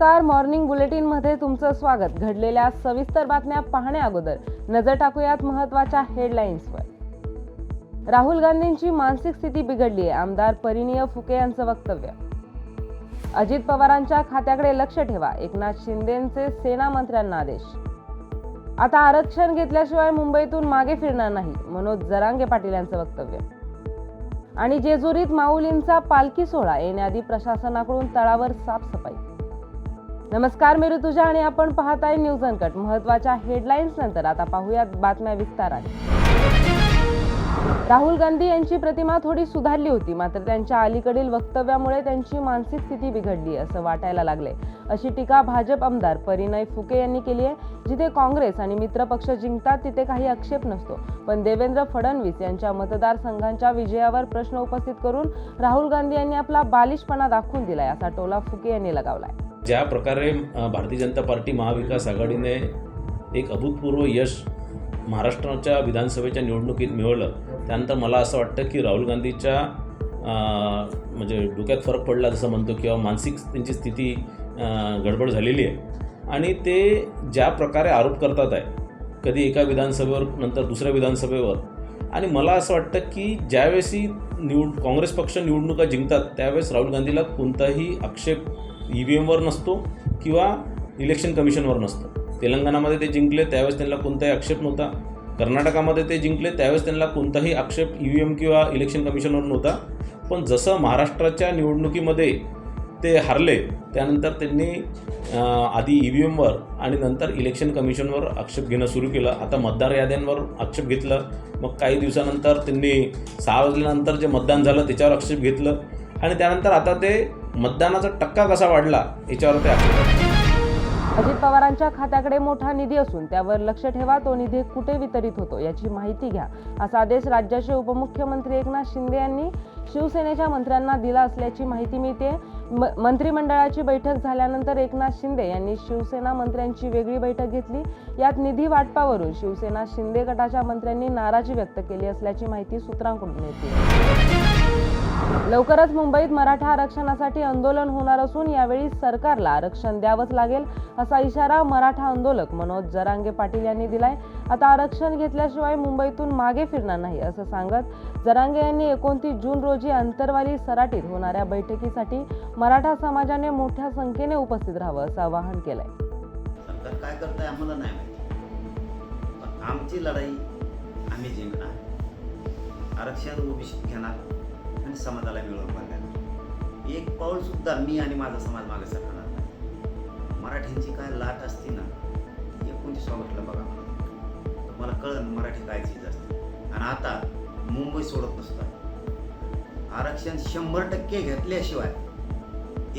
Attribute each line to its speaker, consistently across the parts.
Speaker 1: नमस्कार morning bulletin मध्ये तुमचं स्वागत घडलेल्या सविस्तर बातम्या पाहण्या अगोदर नजर टाकूयात महत्वाच्या हेडलाईन्सवर राहुल गांधींची मानसिक स्थिती बिघडली आहे आमदार परिणीय फुके यांचं वक्तव्य अजित पवारांच्या खात्याकडे लक्ष ठेवा एकनाथ शिंदेचे सेना मंत्र्यांना आदेश आता आरक्षण घेतल्याशिवाय मुंबईतून मागे फिरणार नाही मनोज जरांगे पाटील यांचं वक्तव्य आणि जेजुरीत माऊलींचा पालखी सोहळा येण्याआधी प्रशासनाकडून तळावर साफसफाई नमस्कार मी ऋतुजा आणि आपण पाहताय न्यूज अनकट महत्वाच्या हेडलाईन्स नंतर आता पाहूयात बातम्या विस्तारात राहुल गांधी यांची प्रतिमा थोडी सुधारली होती मात्र त्यांच्या अलीकडील वक्तव्यामुळे त्यांची मानसिक स्थिती बिघडली असं वाटायला लागले अशी टीका भाजप आमदार परिनय फुके यांनी केली आहे जिथे काँग्रेस आणि मित्रपक्ष जिंकतात तिथे काही आक्षेप नसतो पण देवेंद्र फडणवीस यांच्या मतदारसंघांच्या विजयावर प्रश्न उपस्थित करून राहुल गांधी यांनी आपला बालिशपणा दाखवून दिलाय असा टोला फुके यांनी लगावलाय
Speaker 2: ज्या प्रकारे भारतीय जनता पार्टी महाविकास आघाडीने एक अभूतपूर्व यश महाराष्ट्राच्या विधानसभेच्या निवडणुकीत मिळवलं त्यानंतर मला असं वाटतं की राहुल गांधीच्या म्हणजे डोक्यात फरक पडला जसं म्हणतो किंवा मानसिक त्यांची स्थिती गडबड झालेली आहे आणि ते ज्या प्रकारे आरोप करतात आहे कधी एका विधानसभेवर नंतर दुसऱ्या विधानसभेवर आणि मला असं वाटतं की ज्यावेळेसही निवड काँग्रेस पक्ष निवडणुका जिंकतात त्यावेळेस राहुल गांधीला कोणताही आक्षेप ई e व्ही एमवर नसतो किंवा इलेक्शन कमिशनवर नसतं तेलंगणामध्ये ते जिंकले त्यावेळेस त्यांना कोणताही आक्षेप नव्हता कर्नाटकामध्ये ते जिंकले त्यावेळेस त्यांना कोणताही आक्षेप ई व्ही एम किंवा इलेक्शन कमिशनवर नव्हता पण जसं महाराष्ट्राच्या निवडणुकीमध्ये ते हरले त्यानंतर त्यांनी आधी ई e व्ही एमवर आणि नंतर इलेक्शन कमिशनवर आक्षेप घेणं सुरू केलं आता मतदार याद्यांवर आक्षेप घेतलं मग काही दिवसानंतर त्यांनी सहा वाजल्यानंतर जे मतदान झालं त्याच्यावर आक्षेप घेतलं आणि त्यानंतर आता ते मतदानाचा टक्का कसा वाढला याच्यावर ते
Speaker 1: अजित पवारांच्या खात्याकडे मोठा निधी असून त्यावर लक्ष ठेवा तो निधी कुठे वितरित होतो याची माहिती घ्या असा आदेश राज्याचे उपमुख्यमंत्री एकनाथ शिंदे यांनी शिवसेनेच्या मंत्र्यांना दिला असल्याची माहिती मिळते मंत्रिमंडळाची बैठक झाल्यानंतर एकनाथ शिंदे यांनी शिवसेना मंत्र्यांची वेगळी बैठक घेतली यात निधी वाटपावरून शिवसेना शिंदे गटाच्या मंत्र्यांनी नाराजी व्यक्त केली असल्याची माहिती सूत्रांकडून मिळते लवकरच मुंबईत मराठा आरक्षणासाठी आंदोलन होणार असून यावेळी सरकारला आरक्षण द्यावंच लागेल असा इशारा मराठा आंदोलक मनोज जरांगे पाटील यांनी दिलाय आता आरक्षण घेतल्याशिवाय मुंबईतून मागे फिरणार नाही असं सांगत जरांगे यांनी एकोणतीस जून रोजी अंतरवाली सराटीत होणाऱ्या बैठकीसाठी मराठा समाजाने मोठ्या संख्येने उपस्थित राहावं असं आवाहन केलंय
Speaker 3: सरकार काय करतंय आम्हाला नाही माहिती आमची लढाई आम्ही जिंकणार आरक्षण उभी घेणार आणि समाजाला मिळवून एक पाऊल सुद्धा मी आणि माझा समाज मागे सर नाही मराठींची काय लाट असते ना एकोणतीस ऑगस्टला बघा मला कळलं मराठी काय चीज असते आणि आता मुंबई सोडत नसतात आरक्षण शंभर टक्के घेतल्याशिवाय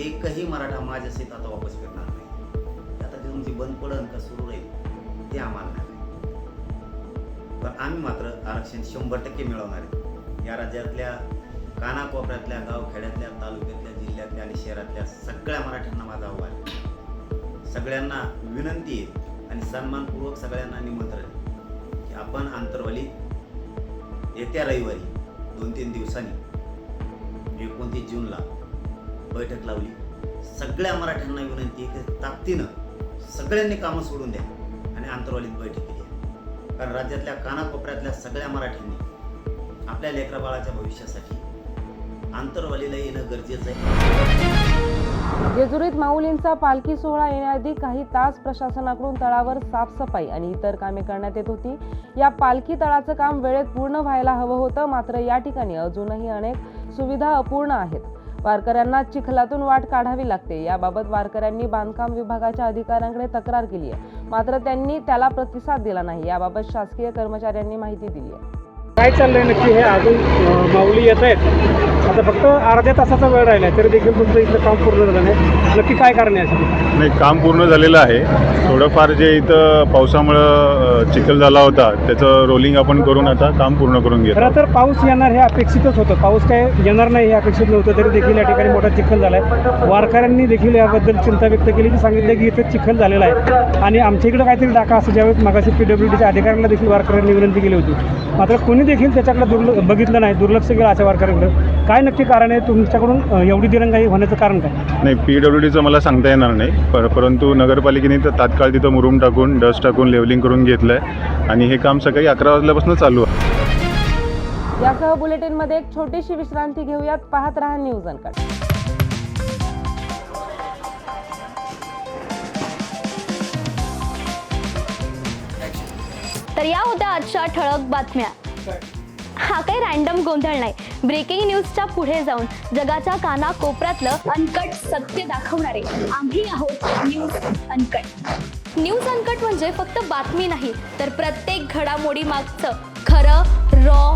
Speaker 3: एकही मराठा माझ्या सीत आता वापस फिरणार नाही आता ते तुमची बंद पडण का सुरू राहील ते आम्हाला नाही पण आम्ही मात्र आरक्षण शंभर टक्के मिळवणार आहे या राज्यातल्या कानाकोपऱ्यातल्या गावखेड्यातल्या तालुक्यातल्या जिल्ह्यातल्या आणि शहरातल्या सगळ्या मराठ्यांना माझा आव्हान सगळ्यांना विनंती आहे आणि सन्मानपूर्वक सगळ्यांना निमंत्रण की आपण आंतरवाली येत्या रविवारी दोन तीन दिवसांनी एकोणतीस जूनला बैठक लावली सगळ्या मराठ्यांना विनंती आहे की ताकदीनं सगळ्यांनी कामं सोडून द्या आणि आंतरवालीत बैठक केली कारण राज्यातल्या कानाकोपऱ्यातल्या सगळ्या मराठ्यांनी आपल्या लेकराबाळाच्या भविष्यासाठी आहे
Speaker 1: जेजुरीत माऊलींचा पालखी सोहळा येण्याआधी काही तास प्रशासनाकडून तळावर साफसफाई आणि इतर कामे करण्यात येत होती या पालखी तळाचं काम वेळेत पूर्ण व्हायला हवं होतं मात्र या ठिकाणी अजूनही अनेक सुविधा अपूर्ण आहेत वारकऱ्यांना चिखलातून वाट काढावी लागते याबाबत वारकऱ्यांनी बांधकाम विभागाच्या अधिकाऱ्यांकडे तक्रार केली आहे मात्र त्यांनी त्याला प्रतिसाद दिला नाही याबाबत शासकीय कर्मचाऱ्यांनी माहिती दिली आहे
Speaker 4: काय चाललंय नक्की हे अजून माऊली येत आहेत आता फक्त अर्ध्या तासाचा वेळ राहिला तरी देखील तुमचं इथलं काम पूर्ण झालं नाही नक्की काय कारण आहे
Speaker 5: नाही काम पूर्ण झालेलं आहे थोडंफार जे इथं पावसामुळं चिखल झाला होता त्याचं रोलिंग आपण करून आता काम पूर्ण करून घेतो
Speaker 4: खरं तर पाऊस येणार हे अपेक्षितच होतं पाऊस काय येणार नाही हे अपेक्षित नव्हतं तरी देखील या ठिकाणी मोठा चिखल झाला आहे वारकऱ्यांनी देखील याबद्दल चिंता व्यक्त केली की सांगितलं की इथं चिखल झालेला आहे आणि आमच्या इकडे काहीतरी डाका असं ज्यावेळेस मागाशी पीडब्ल्यूडीच्या अधिकाऱ्यांना देखील वारकऱ्यांनी विनंती केली होती मात्र कोणी त्यांनी देखील त्याच्याकडे दुर्ल बघितलं नाही दुर्लक्ष केलं आशा वारकऱ्याकडे काय नक्की कारण आहे तुमच्याकडून एवढी दिरंगाई होण्याचं कारण काय
Speaker 5: नाही पी डब्ल्यू डीचं मला सांगता येणार नाही पर परंतु नगरपालिकेने तर तात्काळ तिथं मुरूम टाकून डस्ट टाकून लेवलिंग करून घेतलं आहे आणि हे काम सकाळी अकरा वाजल्यापासून चालू आहे
Speaker 1: यासह बुलेटिनमध्ये एक छोटीशी विश्रांती घेऊयात पाहत राहा न्यूज अनकट
Speaker 6: तर या होत्या आजच्या ठळक बातम्या हा काही रँडम गोंधळ नाही ब्रेकिंग न्यूजच्या पुढे जाऊन जगाच्या काना कोपऱ्यातलं अनकट सत्य दाखवणारे आम्ही आहोत न्यूज अनकट न्यूज अनकट म्हणजे फक्त बातमी नाही तर प्रत्येक घडामोडी मागचं खरं रॉ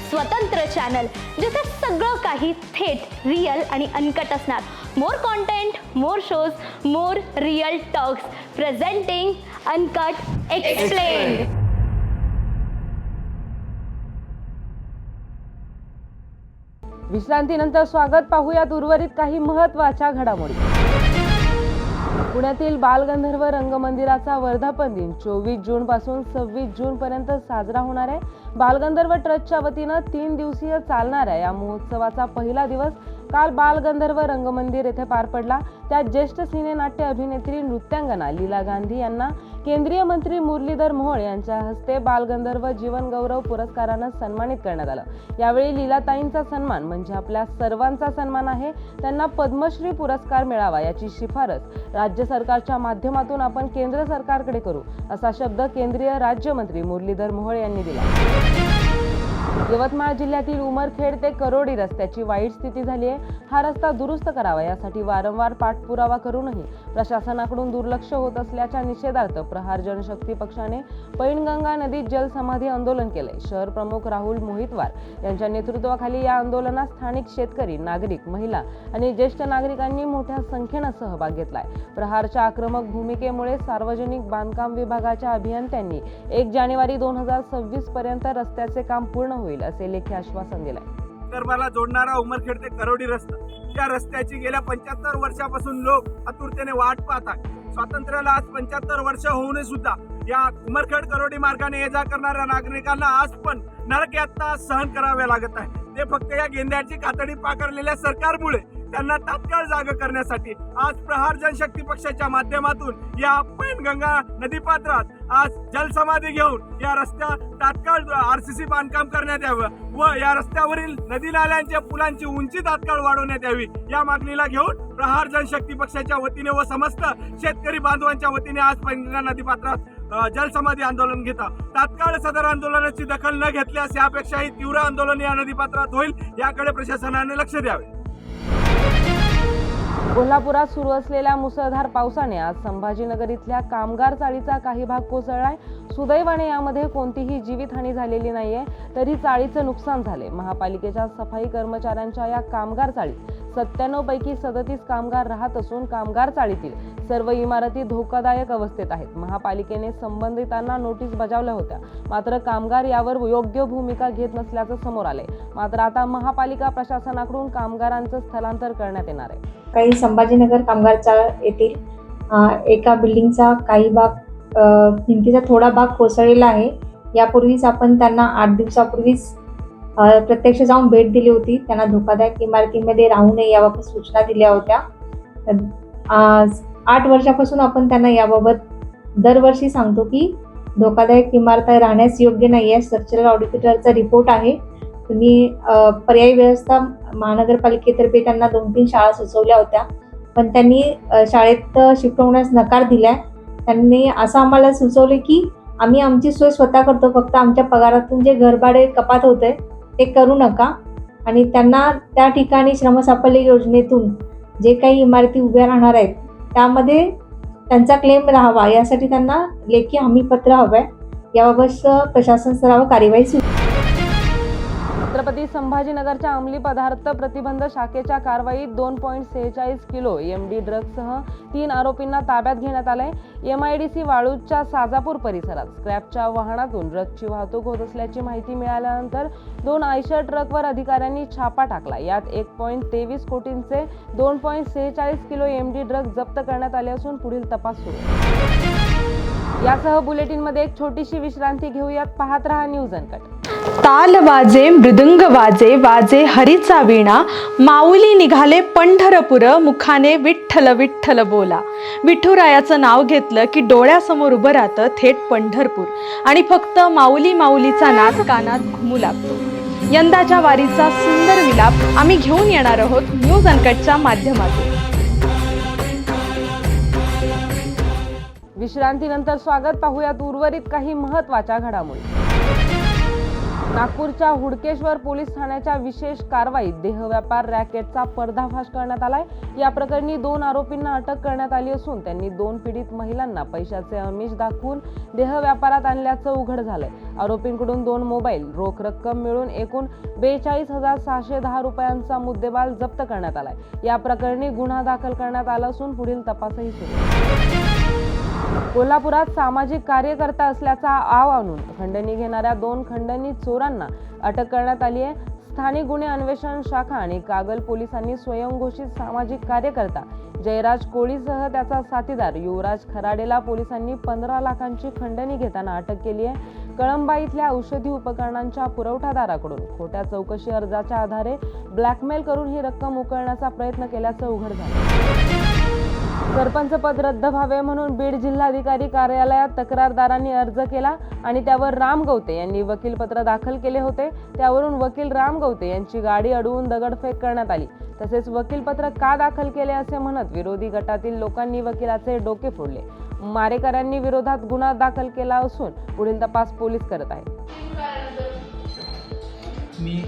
Speaker 7: स्वतंत्र चॅनल जिथे सगळं काही थेट रियल आणि अनकट असणार more content more shows more real talks presenting uncut explain
Speaker 1: विश्रांतीनंतर स्वागत पाहूयात उर्वरित काही महत्वाच्या घडामोडी पुण्यातील बालगंधर्व रंगमंदिराचा वर्धापन दिन चोवीस जून पासून सव्वीस जून पर्यंत साजरा होणार आहे बालगंधर्व ट्रस्टच्या वतीनं तीन दिवसीय चालणाऱ्या या महोत्सवाचा पहिला दिवस काल बालगंधर्व रंगमंदिर येथे पार पडला त्यात ज्येष्ठ सिनेनाट्य अभिनेत्री नृत्यांगना लीला गांधी यांना केंद्रीय मंत्री मुरलीधर मोहोळ यांच्या हस्ते बालगंधर्व जीवनगौरव पुरस्कारानं सन्मानित करण्यात आलं यावेळी लीलाताईंचा सन्मान म्हणजे आपल्या सर्वांचा सन्मान आहे त्यांना पद्मश्री पुरस्कार मिळावा याची शिफारस राज्य सरकारच्या माध्यमातून आपण केंद्र सरकारकडे करू असा शब्द केंद्रीय राज्यमंत्री मुरलीधर मोहोळ यांनी दिला यवतमाळ जिल्ह्यातील उमरखेड ते करोडी रस्त्याची वाईट स्थिती झाली आहे हा रस्ता दुरुस्त करावा यासाठी वारंवार पाठपुरावा करूनही प्रशासनाकडून दुर्लक्ष होत असल्याच्या निषेधार्थ प्रहार जनशक्ती पक्षाने पैनगंगा नदीत जलसमाधी आंदोलन केले शहर प्रमुख राहुल मोहितवार यांच्या नेतृत्वाखाली या आंदोलनात स्थानिक शेतकरी नागरिक महिला आणि ज्येष्ठ नागरिकांनी मोठ्या संख्येनं सहभाग घेतलाय प्रहारच्या आक्रमक भूमिकेमुळे सार्वजनिक बांधकाम विभागाच्या अभियंत्यांनी एक जानेवारी दोन हजार सव्वीस पर्यंत रस्त्याचे काम पूर्ण होईल होईल असे लेखी आश्वासन दिलंय
Speaker 8: विदर्भाला जोडणारा उमरखेड ते करोडी रस्ता त्या रस्त्याची गेल्या पंच्याहत्तर वर्षापासून लोक आतुरतेने वाट पाहत आहेत स्वातंत्र्याला आज पंच्याहत्तर वर्ष होऊन सुद्धा या उमरखेड करोडी मार्गाने ये जा करणाऱ्या नागरिकांना आज पण नरक सहन करावे लागत आहे ते फक्त या गेंद्याची कातडी पाकरलेल्या सरकारमुळे त्यांना तात्काळ जाग करण्यासाठी आज प्रहार जनशक्ती पक्षाच्या माध्यमातून या पैनगंगा नदीपात्रात आज जलसमाधी घेऊन या रस्त्या तात्काळ आरसीसी बांधकाम करण्यात यावं व या रस्त्यावरील नदी नाल्यांच्या पुलांची उंची तात्काळ वाढवण्यात यावी या मागणीला घेऊन प्रहार जनशक्ती पक्षाच्या वतीने व समस्त शेतकरी बांधवांच्या वतीने आज पैनगंगा नदीपात्रात जलसमाधी आंदोलन घेता तात्काळ सदर आंदोलनाची दखल न घेतल्यास यापेक्षाही तीव्र आंदोलन या नदीपात्रात होईल याकडे प्रशासनाने लक्ष द्यावे
Speaker 1: कोल्हापुरात सुरू असलेल्या मुसळधार पावसाने आज संभाजीनगर इथल्या कामगार चाळीचा काही भाग कोसळलाय सुदैवाने यामध्ये कोणतीही जीवितहानी झालेली नाहीये तरी चाळीचं नुकसान झाले महापालिकेच्या सफाई कर्मचाऱ्यांच्या या कामगार चाळीत सत्त्याण्णव पैकी सदतीस कामगार राहत असून कामगार चाळीतील सर्व इमारती धोकादायक अवस्थेत आहेत महापालिकेने संबंधितांना नोटीस बजावल्या होत्या मात्र कामगार यावर योग्य भूमिका घेत नसल्याचं समोर आलंय मात्र आता महापालिका प्रशासनाकडून कामगारांचं स्थलांतर करण्यात येणार आहे
Speaker 9: काही संभाजीनगर कामगार चा येथील एका बिल्डिंगचा काही भाग भिंतीचा थोडा भाग कोसळलेला आहे यापूर्वीच आपण त्यांना आठ दिवसापूर्वीच प्रत्यक्ष जाऊन भेट दिली होती त्यांना धोकादायक इमारतीमध्ये राहू नये याबाबत सूचना दिल्या होत्या आठ वर्षापासून आपण त्यांना याबाबत दरवर्षी सांगतो की धोकादायक इमारत राहण्यास योग्य नाही आहे स्ट्रक्चरल ऑडिटरचा रिपोर्ट आहे तुम्ही पर्यायी व्यवस्था महानगरपालिकेतर्फे त्यांना दोन तीन शाळा सुचवल्या होत्या पण त्यांनी शाळेत शिफ्ट होण्यास नकार दिलाय त्यांनी असं आम्हाला सुचवले की आम्ही आमची सोय स्वतः करतो फक्त आमच्या पगारातून जे घरभाडे कपात होते ते करू नका आणि त्यांना त्या ठिकाणी श्रमसाफल्य योजनेतून जे काही इमारती उभ्या राहणार आहेत त्यामध्ये त्यांचा क्लेम राहावा यासाठी त्यांना लेखी हमीपत्र हवं आहे याबाबत प्रशासन स्तरावर कार्यवाही सुरू
Speaker 1: संभाजीनगरच्या अंमली पदार्थ प्रतिबंध शाखेच्या कारवाईत दोन पॉईंट सेहेचाळीस किलो एम डी ड्रग्जसह तीन आरोपींना ताब्यात घेण्यात आलंय एम आय डी सी वाळूजच्या साजापूर परिसरात स्क्रॅपच्या वाहनातून ड्रगची वाहतूक होत असल्याची माहिती मिळाल्यानंतर दोन आयशर ट्रकवर अधिकाऱ्यांनी छापा टाकला यात एक पॉईंट तेवीस कोटींचे दोन पॉईंट सेहेचाळीस किलो एम डी ड्रग जप्त करण्यात आले असून पुढील तपास सुरू यासह बुलेटिनमध्ये एक छोटीशी विश्रांती घेऊयात पाहत रहा न्यूज अनकट ताल वाजे मृदुंग वाजे वाजे हरीचा वीणा माऊली निघाले पंढरपुर मुखाने विठ्ठल विठ्ठल बोला विठुरायाचं नाव घेतलं की डोळ्यासमोर उभं राहतं थेट पंढरपूर आणि फक्त माऊली माऊलीचा नाद कानात घुमू लागतो यंदाच्या वारीचा सुंदर विलाप आम्ही घेऊन येणार आहोत न्यूज अनकटच्या माध्यमातून विश्रांतीनंतर स्वागत पाहूयात उर्वरित काही महत्वाच्या घडामोडी नागपूरच्या हुडकेश्वर पोलीस ठाण्याच्या विशेष कारवाईत देहव्यापार रॅकेटचा पर्दाफाश करण्यात आलाय या प्रकरणी दोन आरोपींना अटक करण्यात आली असून त्यांनी दोन पीडित महिलांना पैशाचे अमिष दाखवून देहव्यापारात आणल्याचं उघड झालंय आरोपींकडून दोन मोबाईल रोख रक्कम मिळून एकूण बेचाळीस हजार सहाशे दहा रुपयांचा मुद्देमाल जप्त करण्यात आलाय या प्रकरणी गुन्हा दाखल करण्यात आला असून पुढील तपासही सुरू कोल्हापुरात सामाजिक कार्यकर्ता असल्याचा आव आणून खंडणी घेणाऱ्या दोन खंडणी चोरांना अटक करण्यात आली आहे स्थानिक गुन्हे अन्वेषण शाखा आणि कागल पोलिसांनी स्वयंघोषित सामाजिक कार्यकर्ता जयराज कोळीसह त्याचा साथीदार युवराज खराडेला पोलिसांनी पंधरा लाखांची खंडणी घेताना अटक केली आहे कळंबा इथल्या औषधी उपकरणांच्या पुरवठादाराकडून खोट्या चौकशी अर्जाच्या आधारे ब्लॅकमेल करून ही रक्कम उकळण्याचा प्रयत्न केल्याचं उघड झालं सरपंच पद रद्द व्हावे म्हणून बीड जिल्हाधिकारी कार्यालयात तक्रारदारांनी अर्ज केला आणि त्यावर राम गवते यांनी वकीलपत्र दाखल केले होते त्यावरून वकील राम गवते यांची गाडी अडवून दगडफेक करण्यात आली तसेच वकीलपत्र का दाखल केले असे म्हणत विरोधी गटातील लोकांनी वकिलाचे डोके फोडले मारेकऱ्यांनी विरोधात गुन्हा दाखल केला असून पुढील तपास पोलीस करत आहेत
Speaker 10: मी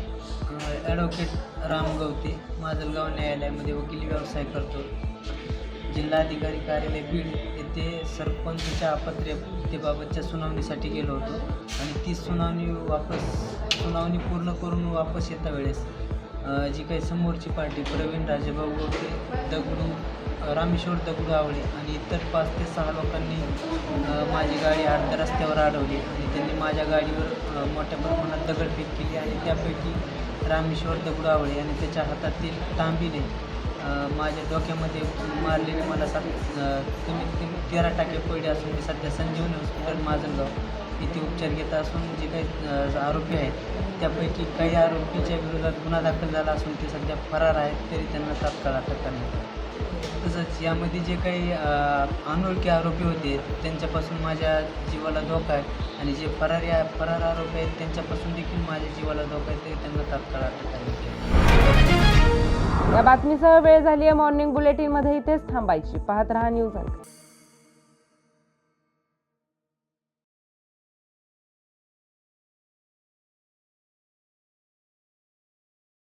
Speaker 10: ॲडव्होकेट राम गवते माजलगाव न्यायालयामध्ये वकील व्यवसाय करतो जिल्हाधिकारी कार्यालय बीड येथे सरपंचच्या अपत्रेबाबतच्या सुनावणीसाठी गेलो होतो आणि ती सुनावणी वापस सुनावणी पूर्ण करून वापस येता वेळेस जी काही समोरची पार्टी प्रवीण राजेबाबू होते दगडू रामेश्वर दगडू आवळे आणि इतर पाच ते सहा लोकांनी माझी गाडी अर्ध्या रस्त्यावर अडवली आणि त्यांनी माझ्या गाडीवर मोठ्या प्रमाणात दगडफेक केली आणि त्यापैकी रामेश्वर दगडू आवळे आणि त्याच्या हातातील तांबिले माझ्या डोक्यामध्ये मारलेले मला सात कमीत कमी तेरा टाके पडले असून मी सध्या संजीवनी हॉस्पिटल माझं इथे उपचार घेत असून जे काही आरोपी आहेत त्यापैकी काही आरोपीच्या विरोधात गुन्हा दाखल झाला असून ते सध्या फरार आहेत तरी त्यांना तात्काळ अटक करण्यात तसंच यामध्ये जे काही अनोळखी आरोपी होते त्यांच्यापासून माझ्या जीवाला धोका आहे आणि जे फरार या फरार आरोपी आहेत त्यांच्यापासून देखील माझ्या जीवाला धोका आहे तरी त्यांना तात्काळ अटक करण्यात
Speaker 1: आली या बातमीसह वेळ झाली आहे मॉर्निंग बुलेटिनमध्ये इथेच थांबायची पाहत रहा न्यूज